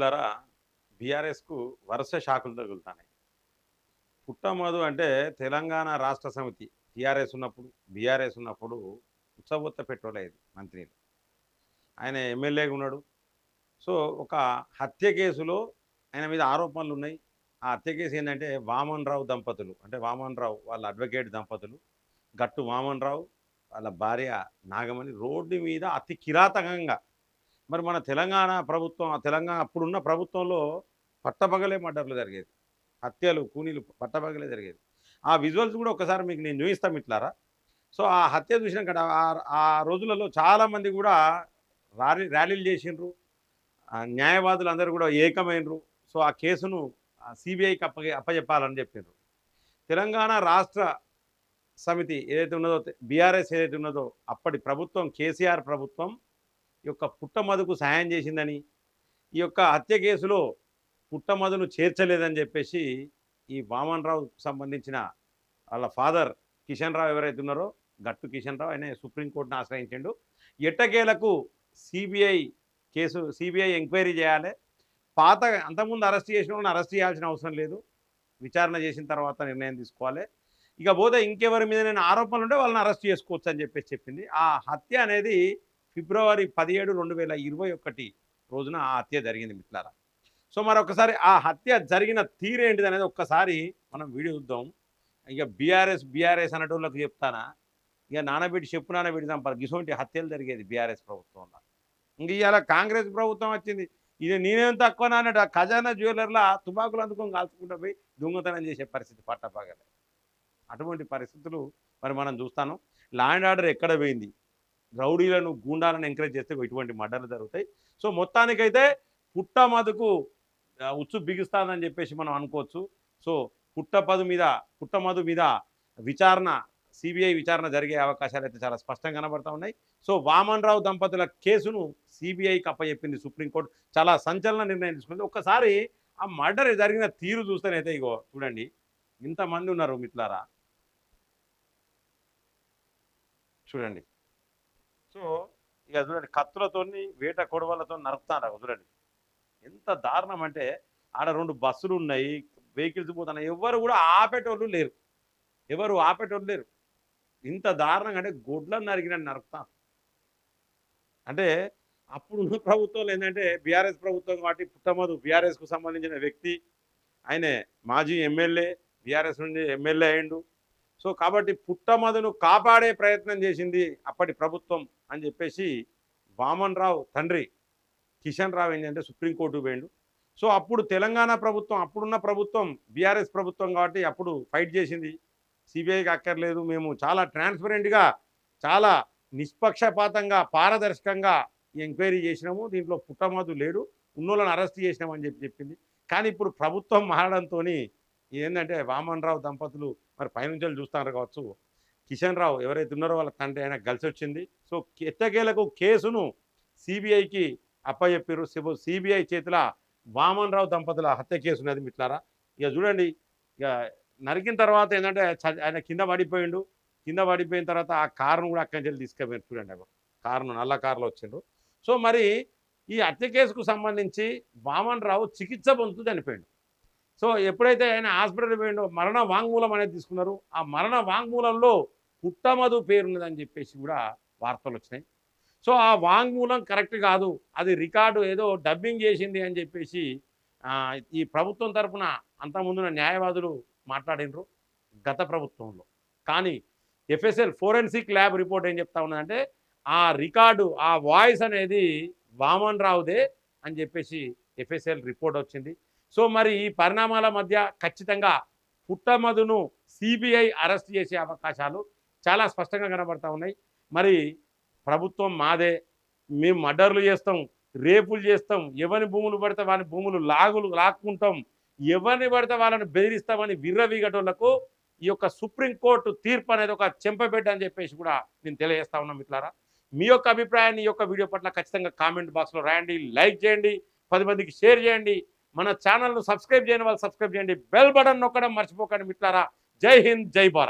మిత్రులారా బీఆర్ఎస్కు వరుస షాకులు తగులుతున్నాయి. పుట్టమోదు అంటే తెలంగాణ రాష్ట్ర సమితి టీఆర్ఎస్ ఉన్నప్పుడు బీఆర్ఎస్ ఉన్నప్పుడు ఉత్సవొత్త పెట్రోలేదు మంత్రిని ఆయన ఎమ్మెల్యేగా ఉన్నాడు. సో ఒక హత్య కేసులో ఆయన మీద ఆరోపణలు ఉన్నాయి. ఆ హత్య కేసు ఏంటంటే వామన్ రావు దంపతులు అంటే వామన్ రావు వాళ్ళ అడ్వకేట్ దంపతులు గట్టు వామన్ రావు వాళ్ళ భార్య నాగమణి రోడ్డు మీద అతి కిరాతకంగా మరి మన తెలంగాణ ప్రభుత్వం ఆ తెలంగాణ అప్పుడున్న ప్రభుత్వంలో పట్టపగలే మర్డర్లు జరిగేది హత్యలు కూనీలు పట్టపగలే జరిగేది ఆ విజువల్స్ కూడా ఒకసారి మీకు నేను చూపిస్తాం ఇట్లారా సో ఆ హత్య చూసిన కదా ఆ- రోజులలో చాలామంది కూడా ర్యాలీ ర్యాలీలు చేసిండ్రు. ఆ న్యాయవాదులు అందరూ కూడా ఏకమైనరు. సో ఆ కేసును సిబిఐకి అప్ప అప్పచెప్పాలని చెప్పిండ్రు తెలంగాణ రాష్ట్ర సమితి ఏదైతే ఉన్నదో బీఆర్ఎస్ ఏదైతే ఉన్నదో అప్పటి ప్రభుత్వం కేసీఆర్ ప్రభుత్వం యొక్క పుట్టమదుకు సాయం చేసిందని ఈ యొక్క హత్య కేసులో పుట్టమదును చేర్చలేదని చెప్పేసి ఈ వామన్ రావుకు సంబంధించిన వాళ్ళ ఫాదర్ కిషన్ రావు ఎవరైతే ఉన్నారో గట్టు కిషన్ రావు ఆయన సుప్రీంకోర్టును ఆశ్రయించిండు. ఎట్టకేలకు సిబిఐ కేసు సిబిఐ ఎంక్వైరీ చేయాలి. పాత అంతకుముందు అరెస్ట్ చేసిన వాళ్ళని అరెస్ట్ చేయాల్సిన అవసరం లేదు. విచారణ చేసిన తర్వాత నిర్ణయం తీసుకోవాలి. ఇక పోతే ఇంకెవరి మీద నేను ఆరోపణలు ఉంటే వాళ్ళని అరెస్ట్ చేసుకోవచ్చు అని చెప్పేసి చెప్పింది. ఆ హత్య అనేది ఫిబ్రవరి పదిహేడు రెండు వేల ఇరవై ఒకటి రోజున ఆ హత్య జరిగింది మిట్లారా సో మరొకసారి ఆ హత్య జరిగిన తీరేంటిది అనేది ఒక్కసారి మనం వీడియో చూద్దాం. ఇక బీఆర్ఎస్ బీఆర్ఎస్ అనేటోళ్ళకి చెప్తానా? ఇక నానబెట్టి చెప్పు నానబెట్టి చంపాలి. గిసోంటి హత్యలు జరిగేది బీఆర్ఎస్ ప్రభుత్వంలో. ఇంక ఇవాళ కాంగ్రెస్ ప్రభుత్వం వచ్చింది. ఇది నేనేం తక్కువ అన్నట్టు ఆ ఖజానా జ్యువెలర్లా తుపాకులు అందుకొని కాల్చుకుంటూ పోయి దొంగతనం చేసే పరిస్థితి పట్టపగలే. అటువంటి పరిస్థితులు మరి మనం చూస్తాను. ల్యాండ్ ఆర్డర్ ఎక్కడ పోయింది? రౌడీలను గూండాలను ఎంకరేజ్ చేస్తే ఇటువంటి మర్డర్లు జరుగుతాయి. సో మొత్తానికైతే పుట్టమదుకు ఆ, ఉచ్చు బిగిస్తానని చెప్పేసి మనం అనుకోవచ్చు. సో పుట్టపదు మీద పుట్టమధు మీద విచారణ సిబిఐ విచారణ జరిగే అవకాశాలు అయితే చాలా స్పష్టంగా కనబడతా ఉన్నాయి. సో వామన్ రావు దంపతుల కేసును సిబిఐకి అప్పచెప్పింది సుప్రీంకోర్టు. చాలా సంచలన నిర్ణయం తీసుకుంది. ఒక్కసారి ఆ మర్డర్ జరిగిన తీరు చూస్తేనైతే ఇగో చూడండి. ఇంతమంది ఉన్నారు మిత్రులారా. చూడండి. సో ఇక చూడండి కత్తులతో వేట కొడవలతో నరుకుతారు చూడండి. ఎంత దారుణం అంటే ఆడ రెండు బస్సులు ఉన్నాయి వెహికల్స్ పోతున్నాయి. ఎవరు కూడా ఆపేటోళ్ళు లేరు. ఎవరు ఆపేటోళ్ళు లేరు. ఇంత దారుణంగా అంటే గొడ్లను నరికినట్టు నరుకుతారు అంటే అప్పుడున్న ప్రభుత్వాలు ఏంటంటే బీఆర్ఎస్ ప్రభుత్వం కాబట్టి పుట్టమదు. బీఆర్ఎస్కు సంబంధించిన వ్యక్తి ఆయనే మాజీ ఎమ్మెల్యే బీఆర్ఎస్ నుండి ఎమ్మెల్యే అయిండు సో కాబట్టి పుట్టమదును కాపాడే ప్రయత్నం చేసింది అప్పటి ప్రభుత్వం అని చెప్పేసి వామన్ రావు తండ్రి కిషన్ రావు ఏంటంటే సుప్రీంకోర్టు పోయిండు. సో అప్పుడు తెలంగాణ ప్రభుత్వం అప్పుడున్న ప్రభుత్వం బీఆర్ఎస్ ప్రభుత్వం కాబట్టి అప్పుడు ఫైట్ చేసింది. సిబిఐకి అక్కర్లేదు మేము చాలా ట్రాన్స్పరెంట్గా చాలా నిష్పక్షపాతంగా పారదర్శకంగా ఎంక్వైరీ చేసినాము. దీంట్లో పుట్టమదు లేడు ఉన్నోళ్ళని అరెస్ట్ చేసినామని చెప్పి చెప్పింది. కానీ ఇప్పుడు ప్రభుత్వం మారడంతో ఏంటంటే వామన్ రావు దంపతులు మరి పైనుంచి చూస్తున్నారు కావచ్చు. కిషన్ రావు ఎవరైతే ఉన్నారో వాళ్ళ తండ్రి ఆయన కలిసి వచ్చింది సో ఎట్టకేలకు కేసును సిబిఐకి అప్పచెప్పారు సిబిఐ చేతుల వామన్ రావు దంపతుల హత్య కేసు ఉన్నది మిట్లారా ఇక చూడండి ఇక నరికిన తర్వాత ఏంటంటే చ- ఆయన కింద పడిపోయిండు. కింద పడిపోయిన తర్వాత ఆ కారును కూడా అక్కడి నుంచి తీసుకుపోయారు చూడండి కారును నల్ల కారులో వచ్చిండ్రు సో మరి ఈ హత్య కేసుకు సంబంధించి వామన్ రావు చికిత్స పొందుతూ చనిపోయిండు. సో ఎప్పుడైతే ఆయన హాస్పిటల్ పోయిండో మరణ వాంగ్మూలం అనేది తీసుకున్నారు. ఆ మరణ వాంగ్మూలంలో పుట్టమధు పేరున్నదని చెప్పేసి కూడా వార్తలు వచ్చినాయి. సో ఆ వాంగ్మూలం కరెక్ట్ కాదు. అది రికార్డు ఏదో డబ్బింగ్ చేసింది అని చెప్పేసి ఈ ప్రభుత్వం తరపున అంతకుముందున న్యాయవాదులు మాట్లాడినరు గత ప్రభుత్వంలో. కానీ ఎఫ్ఎస్ఎల్ ఫోరెన్సిక్ ల్యాబ్ రిపోర్ట్ ఏం చెప్తా ఉన్నదంటే ఆ రికార్డు ఆ వాయిస్ అనేది వామన్ రావుదే అని చెప్పేసి ఎఫ్ఎస్ఎల్ రిపోర్ట్ వచ్చింది. సో మరి ఈ పరిణామాల మధ్య ఖచ్చితంగా పుట్టమధును సిబిఐ అరెస్ట్ చేసే అవకాశాలు చాలా స్పష్టంగా కనబడతా ఉన్నాయి. మరి ప్రభుత్వం మాదే మేము మర్డర్లు చేస్తాం రేపులు చేస్తాం ఎవరి భూములు పడితే వాని భూములు లాగులు లాక్కుంటాం ఎవరిని పడితే వాళ్ళని బెదిరిస్తామని విర్రవీగటోళ్ళకు ఈ యొక్క సుప్రీంకోర్టు తీర్పు అనేది ఒక చెంపబెడ్డ అని చెప్పేసి కూడా నేను తెలియజేస్తా ఉన్నాం మిట్లారా మీ యొక్క అభిప్రాయాన్ని ఈ యొక్క వీడియో పట్ల ఖచ్చితంగా కామెంట్ బాక్స్లో రాయండి లైక్ చేయండి. పది మందికి షేర్ చేయండి. మన ఛానల్ను సబ్స్క్రైబ్ చేయని వాళ్ళు సబ్స్క్రైబ్ చేయండి. బెల్ బటన్ నొక్కడం మర్చిపోకండి మిట్లారా జై హింద్ జై భారత్.